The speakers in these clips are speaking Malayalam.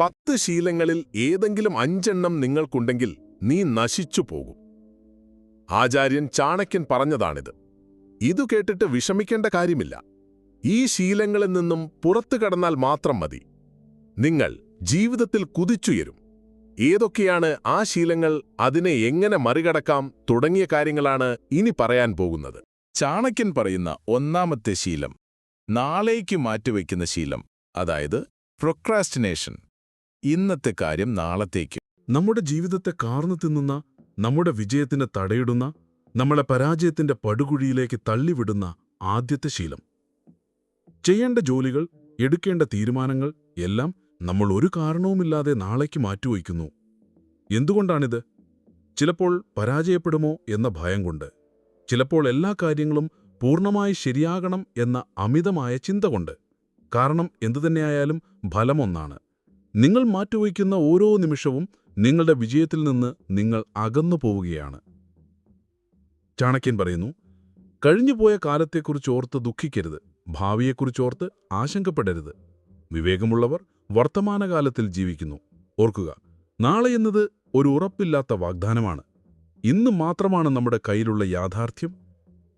പത്ത് ശീലങ്ങളിൽ ഏതെങ്കിലും അഞ്ചെണ്ണം നിങ്ങൾക്കുണ്ടെങ്കിൽ നീ നശിച്ചു പോകും. ആചാര്യൻ ചാണക്യൻ പറഞ്ഞതാണിത്. ഇതു കേട്ടിട്ട് വിഷമിക്കേണ്ട കാര്യമില്ല. ഈ ശീലങ്ങളിൽ നിന്നും പുറത്തു കടന്നാൽ മാത്രം മതി. നിങ്ങൾ ജീവിതത്തിൽ കുതിച്ചുയരും. ഏതൊക്കെയാണ് ആ ശീലങ്ങൾ അതിനെ എങ്ങനെ മറികടക്കാം തുടങ്ങിയ കാര്യങ്ങളാണ് ഇനി പറയാൻ പോകുന്നത്. ചാണക്യൻ പറയുന്ന ഒന്നാമത്തെ ശീലം നാളേക്ക് മാറ്റിവെക്കുന്ന ശീലം അതായത് പ്രൊക്രാസ്റ്റിനേഷൻ ഇന്നത്തെ കാര്യം നാളത്തേക്ക്. നമ്മുടെ ജീവിതത്തെ കാർന്നു തിന്നുന്ന നമ്മുടെ വിജയത്തിന് തടയിടുന്ന നമ്മളെ പരാജയത്തിന്റെ പടുകുഴിയിലേക്ക് തള്ളിവിടുന്ന ആദ്യത്തെ ശീലം. ചെയ്യേണ്ട ജോലികൾ എടുക്കേണ്ട തീരുമാനങ്ങൾ എല്ലാം നമ്മൾ ഒരു കാരണവുമില്ലാതെ നാളേക്ക് മാറ്റിവയ്ക്കുന്നു. എന്തുകൊണ്ടാണിത്? ചിലപ്പോൾ പരാജയപ്പെടുമോ എന്ന ഭയം കൊണ്ട്. ചിലപ്പോൾ എല്ലാ കാര്യങ്ങളും പൂർണമായി ശരിയാകണം എന്ന അമിതമായ ചിന്ത കൊണ്ട്. കാരണം എന്തുതന്നെയായാലും ഫലമൊന്നാണ്. നിങ്ങൾ മാറ്റുവയ്ക്കുന്ന ഓരോ നിമിഷവും നിങ്ങളുടെ വിജയത്തിൽ നിന്ന് നിങ്ങൾ അകന്നു പോവുകയാണ്. ചാണക്യൻ പറയുന്നു കഴിഞ്ഞുപോയ കാലത്തെക്കുറിച്ച് ഓർത്ത് ദുഃഖിക്കരുത് ഭാവിയെക്കുറിച്ചോർത്ത് ആശങ്കപ്പെടരുത്. വിവേകമുള്ളവർ വർത്തമാനകാലത്തിൽ ജീവിക്കുന്നു. ഓർക്കുക നാളെ എന്നത് ഒരു ഉറപ്പില്ലാത്ത വാഗ്ദാനമാണ്. ഇന്ന് മാത്രമാണ് നമ്മുടെ കയ്യിലുള്ള യാഥാർത്ഥ്യം.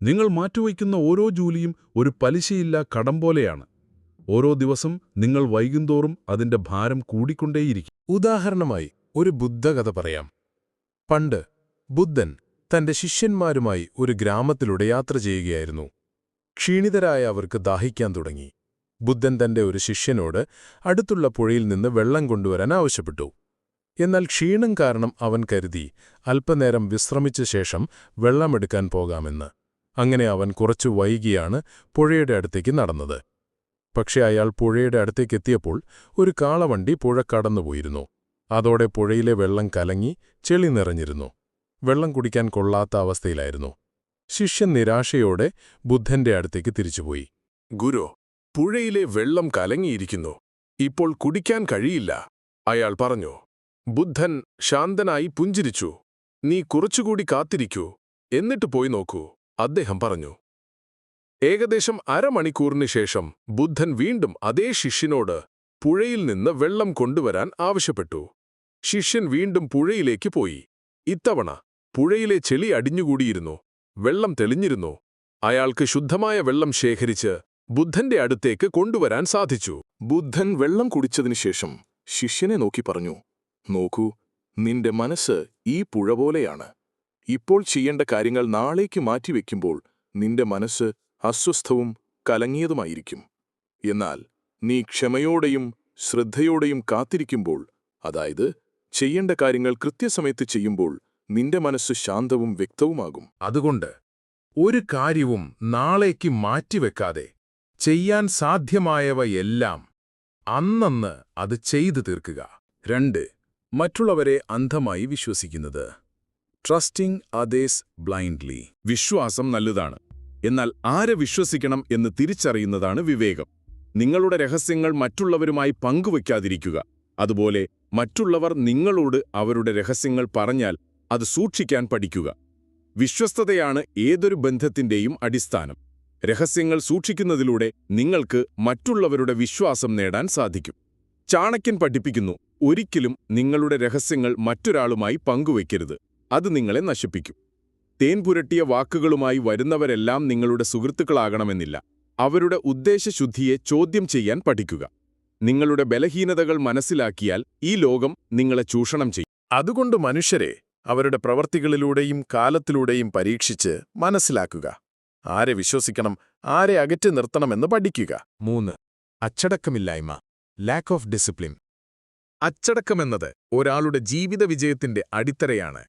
നിങ്ങൾ മാറ്റിവയ്ക്കുന്ന ഓരോ ജോലിയും ഒരു പലിശയില്ല കടം പോലെയാണ്. ഓരോ ദിവസം നിങ്ങൾ വൈകുന്തോറും അതിന്റെ ഭാരം കൂടിക്കൊണ്ടേയിരിക്കും. ഉദാഹരണമായി ഒരു ബുദ്ധകഥ പറയാം. പണ്ട് ബുദ്ധൻ തന്റെ ശിഷ്യന്മാരുമായി ഒരു ഗ്രാമത്തിലൂടെ യാത്ര ചെയ്യുകയായിരുന്നു. ക്ഷീണിതരായ അവർക്ക് ദാഹിക്കാൻ തുടങ്ങി. ബുദ്ധൻ തന്റെ ഒരു ശിഷ്യനോട് അടുത്തുള്ള പുഴയിൽ നിന്ന് വെള്ളം കൊണ്ടുവരാൻ ആവശ്യപ്പെട്ടു. എന്നാൽ ക്ഷീണം കാരണം അവൻ കരുതി അല്പനേരം വിശ്രമിച്ച ശേഷം വെള്ളമെടുക്കാൻ പോകാമെന്ന്. അങ്ങനെ അവൻ കുറച്ചു വൈകിയാണ് പുഴയുടെ അടുത്തേക്ക് നടന്നത്. പക്ഷെ അയാൾ പുഴയുടെ അടുത്തേക്കെത്തിയപ്പോൾ ഒരു കാളവണ്ടി പുഴ കടന്നുപോയിരുന്നു. അതോടെ പുഴയിലെ വെള്ളം കലങ്ങി ചെളി നിറഞ്ഞിരുന്നു. വെള്ളം കുടിക്കാൻ കൊള്ളാത്ത അവസ്ഥയിലായിരുന്നു. ശിഷ്യൻ നിരാശയോടെ ബുദ്ധന്റെ അടുത്തേക്ക് തിരിച്ചുപോയി. ഗുരു പുഴയിലെ വെള്ളം കലങ്ങിയിരിക്കുന്നു. ഇപ്പോൾ കുടിക്കാൻ കഴിയില്ല. അയാൾ പറഞ്ഞു ബുദ്ധൻ ശാന്തനായി പുഞ്ചിരിച്ചു. നീ കുറച്ചുകൂടി കാത്തിരിക്കൂ. എന്നിട്ട് പോയി നോക്കൂ. അദ്ദേഹം പറഞ്ഞു ഏകദേശം അരമണിക്കൂറിന് ശേഷം ബുദ്ധൻ വീണ്ടും അതേ ശിഷ്യനോട് പുഴയിൽ നിന്ന് വെള്ളം കൊണ്ടുവരാൻ ആവശ്യപ്പെട്ടു. ശിഷ്യൻ വീണ്ടും പുഴയിലേക്ക് പോയി. ഇത്തവണ പുഴയിലെ ചെളി അടിഞ്ഞുകൂടിയിരുന്നു. വെള്ളം തെളിഞ്ഞിരുന്നു. അയാൾക്ക് ശുദ്ധമായ വെള്ളം ശേഖരിച്ച് ബുദ്ധന്റെ അടുത്തേക്ക് കൊണ്ടുവരാൻ സാധിച്ചു. ബുദ്ധൻ വെള്ളം കുടിച്ചതിനു ശേഷം ശിഷ്യനെ നോക്കി പറഞ്ഞു നോക്കൂ നിന്റെ മനസ്സ് ഈ പുഴ പോലെയാണ്. ഇപ്പോൾ ചെയ്യേണ്ട കാര്യങ്ങൾ നാളേക്ക് മാറ്റിവെക്കുമ്പോൾ നിന്റെ മനസ്സ് അസ്വസ്ഥവും കലങ്ങിയതുമായിരിക്കും. എന്നാൽ നീ ക്ഷമയോടെയും ശ്രദ്ധയോടെയും കാത്തിരിക്കുമ്പോൾ അതായത് ചെയ്യേണ്ട കാര്യങ്ങൾ കൃത്യസമയത്ത് ചെയ്യുമ്പോൾ നിന്റെ മനസ്സ് ശാന്തവും വ്യക്തവുമാകും. അതുകൊണ്ട് ഒരു കാര്യവും നാളേക്ക് മാറ്റിവെക്കാതെ ചെയ്യാൻ സാധ്യമായവയെല്ലാം അന്നന്ന് അത് ചെയ്തു തീർക്കുക. രണ്ട് മറ്റുള്ളവരെ അന്ധമായി വിശ്വസിക്കുന്നത്. ട്രസ്റ്റിംഗ് അതേസ് ബ്ലൈൻഡ്ലി വിശ്വാസം നല്ലതാണ്. എന്നാൽ ആരെ വിശ്വസിക്കണം എന്ന് തിരിച്ചറിയുന്നതാണ് വിവേകം. നിങ്ങളുടെ രഹസ്യങ്ങൾ മറ്റുള്ളവരുമായി പങ്കുവയ്ക്കാതിരിക്കുക. അതുപോലെ മറ്റുള്ളവർ നിങ്ങളോട് അവരുടെ രഹസ്യങ്ങൾ പറഞ്ഞാൽ അത് സൂക്ഷിക്കാൻ പഠിക്കുക. വിശ്വസ്തതയാണ് ഏതൊരു ബന്ധത്തിന്റെയും അടിസ്ഥാനം. രഹസ്യങ്ങൾ സൂക്ഷിക്കുന്നതിലൂടെ നിങ്ങൾക്ക് മറ്റുള്ളവരുടെ വിശ്വാസം നേടാൻ സാധിക്കും. ചാണക്യൻ പഠിപ്പിക്കുന്നു ഒരിക്കലും നിങ്ങളുടെ രഹസ്യങ്ങൾ മറ്റൊരാളുമായി പങ്കുവയ്ക്കരുത്. അത് നിങ്ങളെ നശിപ്പിക്കും. തേൻ പുരട്ടിയ വാക്കുകളുമായി വരുന്നവരെല്ലാം നിങ്ങളുടെ സുഹൃത്തുക്കളാകണമെന്നില്ല. അവരുടെ ഉദ്ദേശശുദ്ധിയെ ചോദ്യം ചെയ്യാൻ പഠിക്കുക. നിങ്ങളുടെ ബലഹീനതകൾ മനസ്സിലാക്കിയാൽ ഈ ലോകം നിങ്ങളെ ചൂഷണം ചെയ്യും. അതുകൊണ്ട് മനുഷ്യരെ അവരുടെ പ്രവർത്തികളിലൂടെയും കാലത്തിലൂടെയും പരീക്ഷിച്ച് മനസ്സിലാക്കുക. ആരെ വിശ്വസിക്കണം ആരെ അകറ്റി നിർത്തണമെന്ന് പഠിക്കുക. മൂന്ന് അച്ചടക്കമില്ലായ്മ ലാക്ക് ഓഫ് ഡിസിപ്ലിൻ അച്ചടക്കമെന്നത് ഒരാളുടെ ജീവിത വിജയത്തിന്റെ അടിത്തറയാണ്.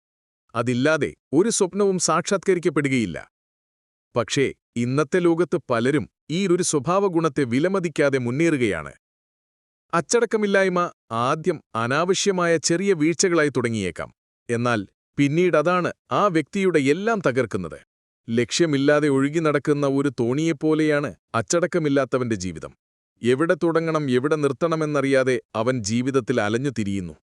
അതില്ലാതെ ഒരു സ്വപ്നവും സാക്ഷാത്കരിക്കപ്പെടുകയില്ല. പക്ഷേ ഇന്നത്തെ ലോകത്ത് പലരും ഈ ഒരു സ്വഭാവഗുണത്തെ വിലമതിക്കാതെ മുന്നേറുകയാണ്. അച്ചടക്കമില്ലായ്മ ആദ്യം അനാവശ്യമായ ചെറിയ വീഴ്ചകളായി തുടങ്ങിയേക്കാം. എന്നാൽ പിന്നീടതാണ് ആ വ്യക്തിയുടെ എല്ലാം തകർക്കുന്നത്. ലക്ഷ്യമില്ലാതെ ഒഴുകി നടക്കുന്ന ഒരു തോണിയെപ്പോലെയാണ് അച്ചടക്കമില്ലാത്തവന്റെ ജീവിതം. എവിടെ തുടങ്ങണം എവിടെ നിർത്തണമെന്നറിയാതെ അവൻ ജീവിതത്തിൽ അലഞ്ഞു തിരിയുന്നു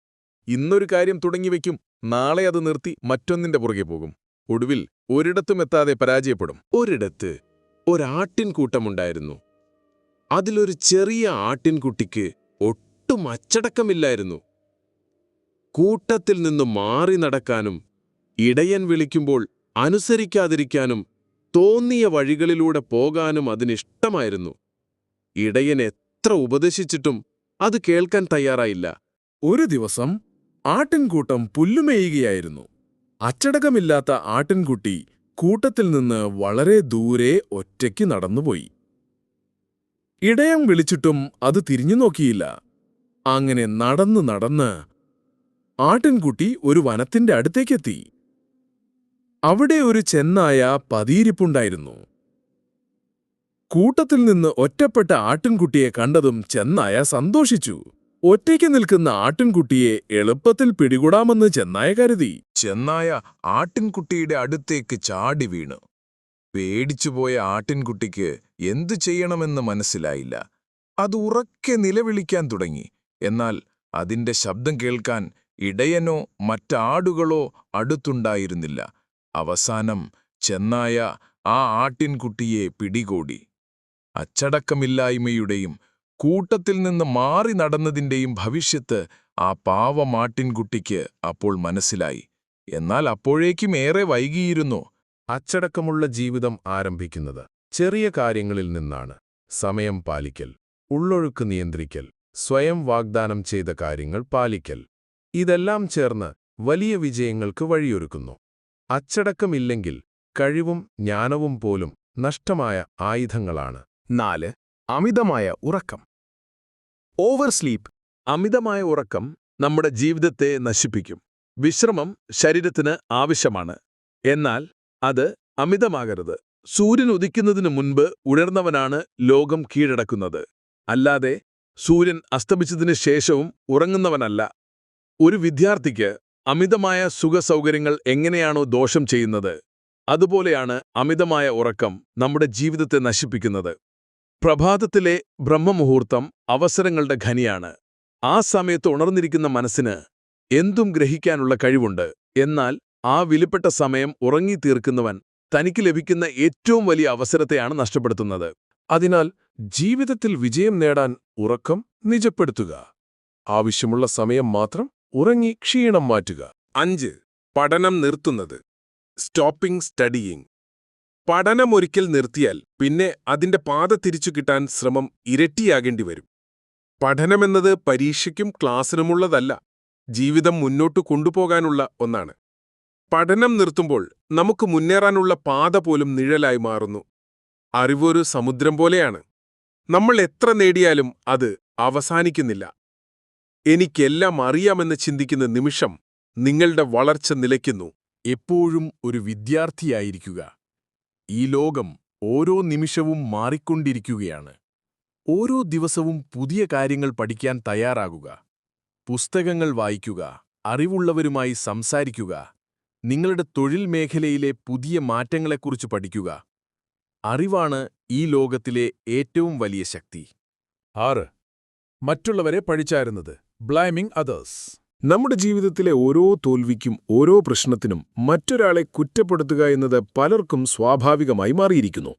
ഇന്നൊരു കാര്യം തുടങ്ങിവെക്കും നാളെ അത് നിർത്തി മറ്റൊന്നിന്റെ പുറകെ പോകും. ഒടുവിൽ ഒരിടത്തും എത്താതെ പരാജയപ്പെടും. ഒരിടത്ത് ഒരാട്ടിൻകൂട്ടമുണ്ടായിരുന്നു അതിലൊരു ചെറിയ ആട്ടിൻകുട്ടിക്ക് ഒട്ടും അച്ചടക്കമില്ലായിരുന്നു. കൂട്ടത്തിൽ നിന്ന് മാറി നടക്കാനും ഇടയൻ വിളിക്കുമ്പോൾ അനുസരിക്കാതിരിക്കാനും തോന്നിയ വഴികളിലൂടെ പോകാനും അതിനിഷ്ടമായിരുന്നു. ഇടയൻ എത്ര ഉപദേശിച്ചിട്ടും അത് കേൾക്കാൻ തയ്യാറായില്ല. ഒരു ദിവസം ആട്ടിൻകൂട്ടം പുല്ലുമേയുകയായിരുന്നു. അച്ചടക്കമില്ലാത്ത ആട്ടിൻകുട്ടി കൂട്ടത്തിൽ നിന്ന് വളരെ ദൂരെ ഒറ്റയ്ക്ക് നടന്നുപോയി. ഇടയം വിളിച്ചിട്ടും അത് തിരിഞ്ഞു നോക്കിയില്ല. അങ്ങനെ നടന്ന് നടന്ന് ആട്ടിൻകുട്ടി ഒരു വനത്തിന്റെ അടുത്തേക്കെത്തി. അവിടെ ഒരു ചെന്നായ പതിയിരിപ്പുണ്ടായിരുന്നു. കൂട്ടത്തിൽ നിന്ന് ഒറ്റപ്പെട്ട ആട്ടിൻകുട്ടിയെ കണ്ടതും ചെന്നായ സന്തോഷിച്ചു. ഒറ്റയ്ക്ക് നിൽക്കുന്ന ആട്ടിൻകുട്ടിയെ എളുപ്പത്തിൽ പിടികൂടാമെന്ന് ചെന്നായ കരുതി. ചെന്നായ ആട്ടിൻകുട്ടിയുടെ അടുത്തേക്ക് ചാടി വീണു. പേടിച്ചുപോയ ആട്ടിൻകുട്ടിക്ക് എന്തു ചെയ്യണമെന്ന് മനസ്സിലായില്ല. അത് ഉറക്കെ നിലവിളിക്കാൻ തുടങ്ങി. എന്നാൽ അതിന്റെ ശബ്ദം കേൾക്കാൻ ഇടയനോ മറ്റാടുകളോ അടുത്തുണ്ടായിരുന്നില്ല. അവസാനം ചെന്നായ ആ ആട്ടിൻകുട്ടിയെ പിടികൂടി. അച്ചടക്കമില്ലായ്മയുടെയും കൂട്ടത്തിൽ നിന്ന് മാറി നടന്നതിന്റെയും ഭവിഷ്യത്ത് ആ പാവ പാവമാട്ടിൻകുട്ടിക്ക് അപ്പോൾ മനസ്സിലായി. എന്നാൽ അപ്പോഴേക്കും ഏറെ വൈകിയിരുന്നു അച്ചടക്കമുള്ള ജീവിതം ആരംഭിക്കുന്നത്. ചെറിയ കാര്യങ്ങളിൽ നിന്നാണ്. സമയം പാലിക്കൽ ഉള്ളൊഴുക്ക് നിയന്ത്രിക്കൽ സ്വയം വാഗ്ദാനം ചെയ്ത കാര്യങ്ങൾ പാലിക്കൽ. ഇതെല്ലാം ചേർന്ന് വലിയ വിജയങ്ങൾക്ക് വഴിയൊരുക്കുന്നു. അച്ചടക്കമില്ലെങ്കിൽ കഴിവും ജ്ഞാനവും പോലും നഷ്ടമായ ആയുധങ്ങളാണ്. നാല് അമിതമായ ഉറക്കം. ഓവർ സ്ലീപ്പ് അമിതമായ ഉറക്കം നമ്മുടെ ജീവിതത്തെ നശിപ്പിക്കും. വിശ്രമം ശരീരത്തിന് ആവശ്യമാണ്. എന്നാൽ അത് അമിതമാകരുത്. സൂര്യൻ ഉദിക്കുന്നതിനു മുൻപ് ഉണർന്നവനാണ് ലോകം കീഴടക്കുന്നത്. അല്ലാതെ സൂര്യൻ അസ്തമിച്ചതിനു ശേഷവും ഉറങ്ങുന്നവനല്ല. ഒരു വിദ്യാർത്ഥിക്ക് അമിതമായ സുഖസൗകര്യങ്ങൾ എങ്ങനെയാണോ ദോഷം ചെയ്യുന്നത് അതുപോലെയാണ് അമിതമായ ഉറക്കം നമ്മുടെ ജീവിതത്തെ നശിപ്പിക്കുന്നത്. പ്രഭാതത്തിലെ ബ്രഹ്മമുഹൂർത്തം അവസരങ്ങളുടെ ഖനിയാണ്. ആ സമയത്ത് ഉണർന്നിരിക്കുന്ന മനസ്സിന് എന്തും ഗ്രഹിക്കാനുള്ള കഴിവുണ്ട്. എന്നാൽ ആ വിലപ്പെട്ട സമയം ഉറങ്ങിത്തീർക്കുന്നവൻ തനിക്ക് ലഭിക്കുന്ന ഏറ്റവും വലിയ അവസരത്തെയാണ് നഷ്ടപ്പെടുത്തുന്നത്. അതിനാൽ ജീവിതത്തിൽ വിജയം നേടാൻ ഉറക്കം നിജപ്പെടുത്തുക. ആവശ്യമുള്ള സമയം മാത്രം ഉറങ്ങി ക്ഷീണം മാറ്റുക. അഞ്ച് പഠനം നിർത്തുന്നത്. Stopping studying. പഠനം ഒരിക്കൽ നിർത്തിയാൽ പിന്നെ അതിന്റെ പാത തിരിച്ചു കിട്ടാൻ ശ്രമം ഇരട്ടിയാകേണ്ടി വരും. പഠനമെന്നത് പരീക്ഷയ്ക്കും ക്ലാസ്സിനുമുള്ളതല്ല ജീവിതം മുന്നോട്ടു കൊണ്ടുപോകാനുള്ള ഒന്നാണ്. പഠനം നിർത്തുമ്പോൾ നമുക്ക് മുന്നേറാനുള്ള പാത പോലും നിഴലായി മാറുന്നു. അറിവൊരു സമുദ്രം പോലെയാണ്. നമ്മൾ എത്ര നേടിയാലും അത് അവസാനിക്കുന്നില്ല. എനിക്കെല്ലാം അറിയാമെന്ന് ചിന്തിക്കുന്ന നിമിഷം നിങ്ങളുടെ വളർച്ച നിലയ്ക്കുന്നു. എപ്പോഴും ഒരു വിദ്യാർത്ഥിയായിരിക്കുക. ഈ ലോകം ഓരോ നിമിഷവും മാറിക്കൊണ്ടിരിക്കുകയാണ്. ഓരോ ദിവസവും പുതിയ കാര്യങ്ങൾ പഠിക്കാൻ തയ്യാറാകുക. പുസ്തകങ്ങൾ വായിക്കുക അറിവുള്ളവരുമായി സംസാരിക്കുക നിങ്ങളുടെ തൊഴിൽ മേഖലയിലെ പുതിയ മാറ്റങ്ങളെക്കുറിച്ച് പഠിക്കുക. അറിവാണ് ഈ ലോകത്തിലെ ഏറ്റവും വലിയ ശക്തി. ആറ്. മറ്റുള്ളവരെ പഠിച്ചായിരുന്നത്. ബ്ലൈമിംഗ് അതേഴ്സ്. നമ്മുടെ ജീവിതത്തിലെ ഓരോ തോൽവിക്കും ഓരോ പ്രശ്നത്തിനും മറ്റൊരാളെ കുറ്റപ്പെടുത്തുക എന്നത് പലർക്കും സ്വാഭാവികമായി മാറിയിരിക്കുന്നു.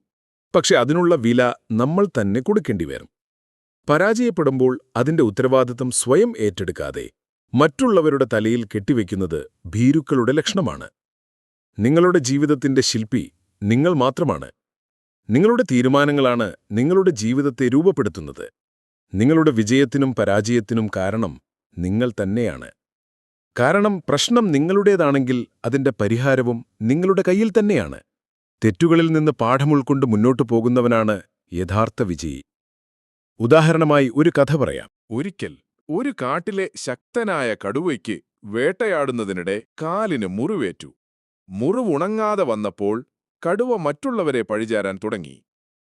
പക്ഷെ അതിനുള്ള വില നമ്മൾ തന്നെ കൊടുക്കേണ്ടി വരും. പരാജയപ്പെടുമ്പോൾ അതിന്റെ ഉത്തരവാദിത്തം സ്വയം ഏറ്റെടുക്കാതെ മറ്റുള്ളവരുടെ തലയിൽ കെട്ടിവെക്കുന്നത് ഭീരുക്കളുടെ ലക്ഷണമാണ്. നിങ്ങളുടെ ജീവിതത്തിന്റെ ശില്പി നിങ്ങൾ മാത്രമാണ്. നിങ്ങളുടെ തീരുമാനങ്ങളാണ് നിങ്ങളുടെ ജീവിതത്തെ രൂപപ്പെടുത്തുന്നത്. നിങ്ങളുടെ വിജയത്തിനും പരാജയത്തിനും കാരണം നിങ്ങൾ തന്നെയാണ്. കാരണം പ്രശ്നം നിങ്ങളുടേതാണെങ്കിൽ അതിന്റെ പരിഹാരവും നിങ്ങളുടെ കയ്യിൽ തന്നെയാണ്. തെറ്റുകളിൽ നിന്ന് പാഠമുൾക്കൊണ്ട് മുന്നോട്ടു പോകുന്നവനാണ് യഥാർത്ഥ വിജയി. ഉദാഹരണമായി ഒരു കഥ പറയാം. ഒരിക്കൽ ഒരു കാട്ടിലെ ശക്തനായ കടുവയ്ക്ക് വേട്ടയാടുന്നതിനിടെ കാലിന് മുറിവേറ്റു. മുറിവുണങ്ങാതെ വന്നപ്പോൾ കടുവ മറ്റുള്ളവരെ പഴിചാരാൻ തുടങ്ങി.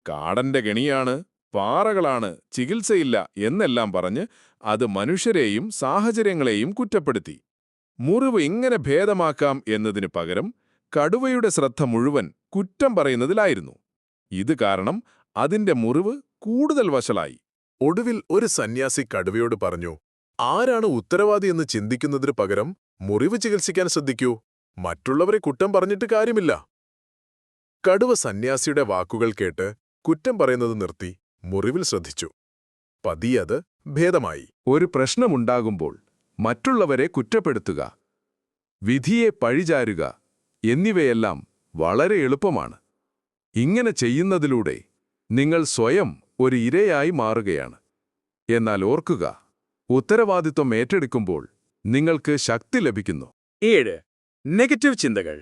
കാടന്റെ ഗണിയാണ് പാറകളാണ് ചികിത്സയില്ല എന്നെല്ലാം പറഞ്ഞ് അത് മനുഷ്യരെയും സാഹചര്യങ്ങളെയും കുറ്റപ്പെടുത്തി. മുറിവ് ഇങ്ങനെ ഭേദമാക്കാം എന്നതിനു പകരം കടുവയുടെ ശ്രദ്ധ മുഴുവൻ കുറ്റം പറയുന്നതിലായിരുന്നു. ഇത് കാരണം അതിന്റെ മുറിവ് കൂടുതൽ വശലായി ഒടുവിൽ ഒരു സന്യാസി കടുവയോട് പറഞ്ഞു ആരാണ് ഉത്തരവാദി എന്ന് ചിന്തിക്കുന്നതിന് പകരം മുറിവ് ചികിത്സിക്കാൻ ശ്രദ്ധിക്കൂ. മറ്റുള്ളവരെ കുറ്റം പറഞ്ഞിട്ട് കാര്യമില്ല. കടുവ സന്യാസിയുടെ വാക്കുകൾ കേട്ട് കുറ്റം പറയുന്നത് നിർത്തി മുറിവിൽ ശ്രദ്ധിച്ചു. പതിയത് ഭേദമായി. ഒരു പ്രശ്നമുണ്ടാകുമ്പോൾ മറ്റുള്ളവരെ കുറ്റപ്പെടുത്തുക വിധിയെ പഴിചാരുക എന്നിവയെല്ലാം വളരെ എളുപ്പമാണ്. ഇങ്ങനെ ചെയ്യുന്നതിലൂടെ നിങ്ങൾ സ്വയം ഒരു ഇരയായി മാറുകയാണ്. എന്നാൽ ഓർക്കുക ഉത്തരവാദിത്വം ഏറ്റെടുക്കുമ്പോൾ നിങ്ങൾക്ക് ശക്തി ലഭിക്കുന്നു. ഏഴ് നെഗറ്റീവ് ചിന്തകൾ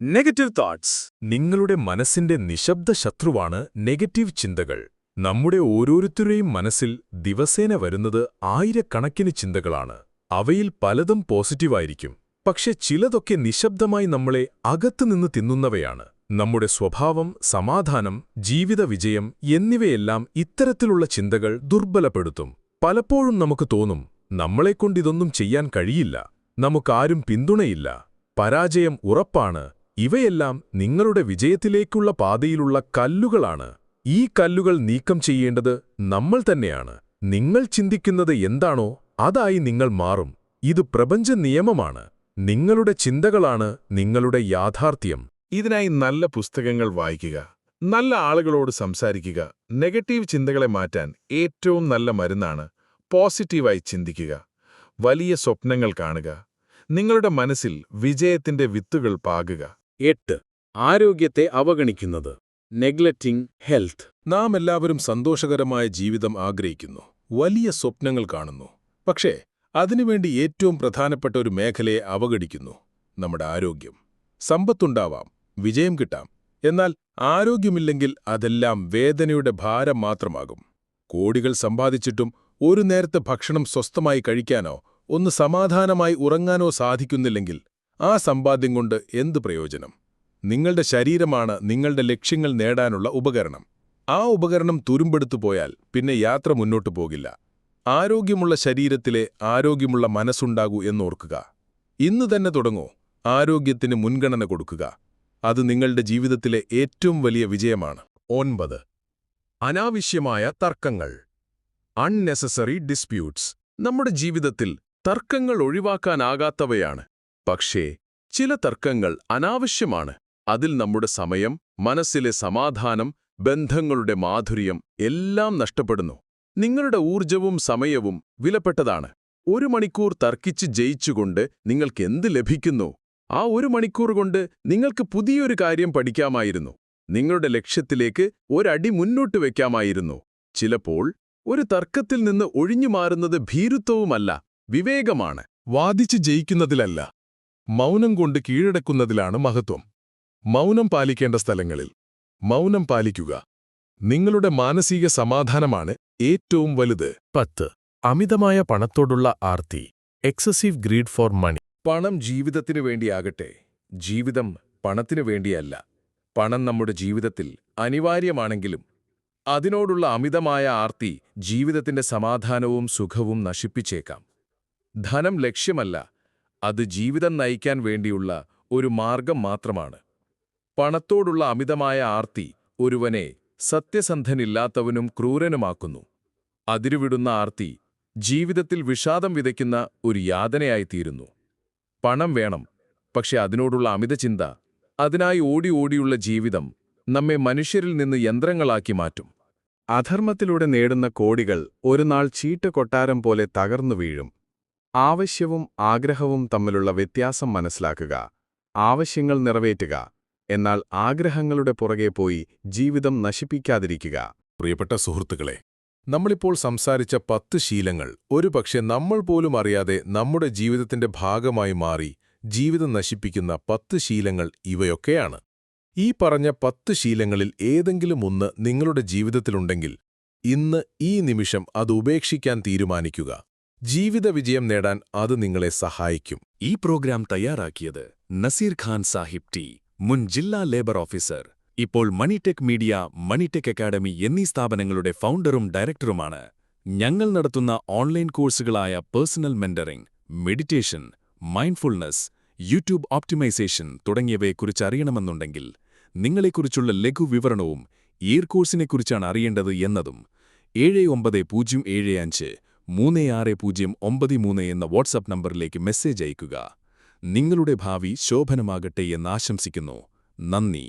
നെഗറ്റീവ് തോട്ട്സ് നിങ്ങളുടെ മനസ്സിന്റെ നിശബ്ദ ശത്രുവാണ് നെഗറ്റീവ് ചിന്തകൾ. നമ്മുടെ ഓരോരുത്തരുടെയും മനസ്സിൽ ദിവസേന വരുന്നത് ആയിരക്കണക്കിന് ചിന്തകളാണ്. അവയിൽ പലതും പോസിറ്റീവായിരിക്കും. പക്ഷെ ചിലതൊക്കെ നിശബ്ദമായി നമ്മളെ അകത്തുനിന്ന് തിന്നുന്നവയാണ്. നമ്മുടെ സ്വഭാവം സമാധാനം ജീവിത വിജയം എന്നിവയെല്ലാം ഇത്തരത്തിലുള്ള ചിന്തകൾ ദുർബലപ്പെടുത്തും. പലപ്പോഴും നമുക്ക് തോന്നും നമ്മളെക്കൊണ്ടിതൊന്നും ചെയ്യാൻ കഴിയില്ല നമുക്കാരും പിന്തുണയില്ല പരാജയം ഉറപ്പാണ് ഇവയെല്ലാം നിങ്ങളുടെ വിജയത്തിലേക്കുള്ള പാതയിലുള്ള കല്ലുകളാണ്. ഈ കല്ലുകൾ നീക്കം ചെയ്യേണ്ടത് നമ്മൾ തന്നെയാണ്. നിങ്ങൾ ചിന്തിക്കുന്നത് എന്താണോ അതായി നിങ്ങൾ മാറും. ഇത് പ്രപഞ്ച നിയമമാണ്. നിങ്ങളുടെ ചിന്തകളാണ് നിങ്ങളുടെ യാഥാർത്ഥ്യം. ഇതിനായി നല്ല പുസ്തകങ്ങൾ വായിക്കുക. നല്ല ആളുകളോട് സംസാരിക്കുക. നെഗറ്റീവ് ചിന്തകളെ മാറ്റാൻ ഏറ്റവും നല്ല മരുന്നാണ് പോസിറ്റീവായി ചിന്തിക്കുക. വലിയ സ്വപ്നങ്ങൾ കാണുക. നിങ്ങളുടെ മനസ്സിൽ വിജയത്തിന്റെ വിത്തുകൾ പാകുക. എട്ട്. ആരോഗ്യത്തെ അവഗണിക്കുന്നത്. Neglecting health. നാം എല്ലാവരും സന്തോഷകരമായ ജീവിതം ആഗ്രഹിക്കുന്നു. വലിയ സ്വപ്നങ്ങൾ കാണുന്നു. പക്ഷേ അതിനുവേണ്ടി ഏറ്റവും പ്രധാനപ്പെട്ട ഒരു മേഖലയെ അവഗണിക്കുന്നു നമ്മുടെ ആരോഗ്യം. സമ്പത്തുണ്ടാവാം വിജയം കിട്ടാം. എന്നാൽ ആരോഗ്യമില്ലെങ്കിൽ അതെല്ലാം വേദനയുടെ ഭാരം മാത്രമാകും. കോടികൾ സമ്പാദിച്ചിട്ടും ഒരു നേരത്തെ ഭക്ഷണം സ്വസ്ഥമായി കഴിക്കാനോ ഒന്ന് സമാധാനമായി ഉറങ്ങാനോ സാധിക്കുന്നില്ലെങ്കിൽ ആ സമ്പാദ്യം കൊണ്ട് എന്ത് പ്രയോജനം? നിങ്ങളുടെ ശരീരമാണ് നിങ്ങളുടെ ലക്ഷ്യങ്ങൾ നേടാനുള്ള ഉപകരണം. ആ ഉപകരണം തുരുമ്പെടുത്തു പോയാൽ പിന്നെ യാത്ര മുന്നോട്ടു പോകില്ല. ആരോഗ്യമുള്ള ശരീരത്തിലെ ആരോഗ്യമുള്ള മനസ്സുണ്ടാകൂ എന്നോർക്കുക. ഇന്ന് തന്നെ തുടങ്ങൂ. ആരോഗ്യത്തിന് മുൻഗണന കൊടുക്കുക. അത് നിങ്ങളുടെ ജീവിതത്തിലെ ഏറ്റവും വലിയ വിജയമാണ്. ഒൻപത്. അനാവശ്യമായ തർക്കങ്ങൾ. അൺനെസസറി ഡിസ്പ്യൂട്ട്സ് നമ്മുടെ ജീവിതത്തിൽ തർക്കങ്ങൾ ഒഴിവാക്കാനാകാത്തവയാണ്. പക്ഷേ ചില തർക്കങ്ങൾ അനാവശ്യമാണ്. അതിൽ നമ്മുടെ സമയം മനസ്സിലെ സമാധാനം ബന്ധങ്ങളുടെ മാധുര്യം എല്ലാം നഷ്ടപ്പെടുന്നു. നിങ്ങളുടെ ഊർജവും സമയവും വിലപ്പെട്ടതാണ്. ഒരു മണിക്കൂർ തർക്കിച്ച് ജയിച്ചുകൊണ്ട് നിങ്ങൾക്ക് എന്ത് ലഭിക്കുന്നു? ആ ഒരു മണിക്കൂർ കൊണ്ട് നിങ്ങൾക്ക് പുതിയൊരു കാര്യം പഠിക്കാമായിരുന്നു. നിങ്ങളുടെ ലക്ഷ്യത്തിലേക്ക് ഒരടി മുന്നോട്ട് വയ്ക്കാമായിരുന്നു ചിലപ്പോൾ ഒരു തർക്കത്തിൽ നിന്ന് ഒഴിഞ്ഞു മാറുന്നത് ഭീരുത്വവുമല്ല വിവേകമാണ്. വാദിച്ച് ജയിക്കുന്നതിലല്ല മൗനം കൊണ്ട് കീഴടക്കുന്നതിലാണ് മഹത്വം. മൗനം പാലിക്കേണ്ട സ്ഥലങ്ങളിൽ മൗനം പാലിക്കുക. നിങ്ങളുടെ മാനസിക സമാധാനമാണ് ഏറ്റവും വലുത്. പത്ത്. അമിതമായ പണത്തോടുള്ള ആർത്തി. Excessive greed for money. പണം ജീവിതത്തിനു വേണ്ടിയാകട്ടെ. ജീവിതം പണത്തിനു വേണ്ടിയല്ല. പണം നമ്മുടെ ജീവിതത്തിൽ അനിവാര്യമാണെങ്കിലും അതിനോടുള്ള അമിതമായ ആർത്തി ജീവിതത്തിന്റെ സമാധാനവും സുഖവും നശിപ്പിച്ചേക്കാം. ധനം ലക്ഷ്യമല്ല അത് ജീവിതം നയിക്കാൻ വേണ്ടിയുള്ള ഒരു മാർഗം മാത്രമാണ്. പണത്തോടുള്ള അമിതമായ ആർത്തി ഒരുവനെ സത്യസന്ധനില്ലാത്തവനും ക്രൂരനുമാക്കുന്നു. അതിരുവിടുന്ന ആർത്തി ജീവിതത്തിൽ വിഷാദം വിതയ്ക്കുന്ന ഒരു യാതനയായിത്തീരുന്നു. പണം വേണം പക്ഷെ അതിനോടുള്ള അമിത ചിന്ത അതിനായി ഓടി ഓടിയുള്ള ജീവിതം നമ്മെ മനുഷ്യരിൽ നിന്ന് യന്ത്രങ്ങളാക്കി മാറ്റും. അധർമ്മത്തിലൂടെ നേടുന്ന കോടികൾ ഒരു നാൾ ചീട്ടുകൊട്ടാരം പോലെ തകർന്നു വീഴും. ആവശ്യവും ആഗ്രഹവും തമ്മിലുള്ള വ്യത്യാസം മനസ്സിലാക്കുക ആവശ്യങ്ങൾ നിറവേറ്റുക എന്നാൽ ആഗ്രഹങ്ങളുടെ പുറകെ പോയി ജീവിതം നശിപ്പിക്കാതിരിക്കുക. പ്രിയപ്പെട്ട സുഹൃത്തുക്കളെ നമ്മളിപ്പോൾ സംസാരിച്ച പത്ത് ശീലങ്ങൾ ഒരുപക്ഷെ നമ്മൾ പോലും അറിയാതെ നമ്മുടെ ജീവിതത്തിന്റെ ഭാഗമായി മാറി ജീവിതം നശിപ്പിക്കുന്ന പത്ത് ശീലങ്ങൾ ഇവയൊക്കെയാണ്. ഈ പറഞ്ഞ പത്ത് ശീലങ്ങളിൽ ഏതെങ്കിലും ഒന്ന് നിങ്ങളുടെ ജീവിതത്തിലുണ്ടെങ്കിൽ ഇന്ന് ഈ നിമിഷം അത് ഉപേക്ഷിക്കാൻ തീരുമാനിക്കുക. ജീവിത വിജയം നേടാൻ അത് നിങ്ങളെ സഹായിക്കും. ഈ പ്രോഗ്രാം തയ്യാറാക്കിയത് നസീർ ഖാൻ സാഹിബ് ടി. മുൻ ജില്ലാ ലേബർ ഓഫീസർ ഇപ്പോൾ മണിടെക് മീഡിയ മണിടെക് അക്കാഡമി എന്നീ സ്ഥാപനങ്ങളുടെ ഫൗണ്ടറും ഡയറക്ടറുമാണ്. ഞങ്ങൾ നടത്തുന്ന online കോഴ്സുകളായ personal mentoring meditation mindfulness YouTube optimization തുടങ്ങിയവയെക്കുറിച്ച് അറിയണമെന്നുണ്ടെങ്കിൽ നിങ്ങളെക്കുറിച്ചുള്ള ലഘു ലഘുവിവരണവും ഈർ കോഴ്സിനെക്കുറിച്ചാണ് അറിയേണ്ടത് എന്നതും ഏഴ് ഒമ്പത് പൂജ്യം ഏഴ് അഞ്ച് മൂന്ന് ആറ് പൂജ്യം ഒമ്പത് മൂന്ന് എന്ന വാട്സാപ്പ് നമ്പറിലേക്ക് മെസ്സേജ് അയയ്ക്കുക. നിങ്ങളുടെ ഭാവി ശോഭനമാകട്ടെ എന്നാശംസിക്കുന്നു നന്ദി.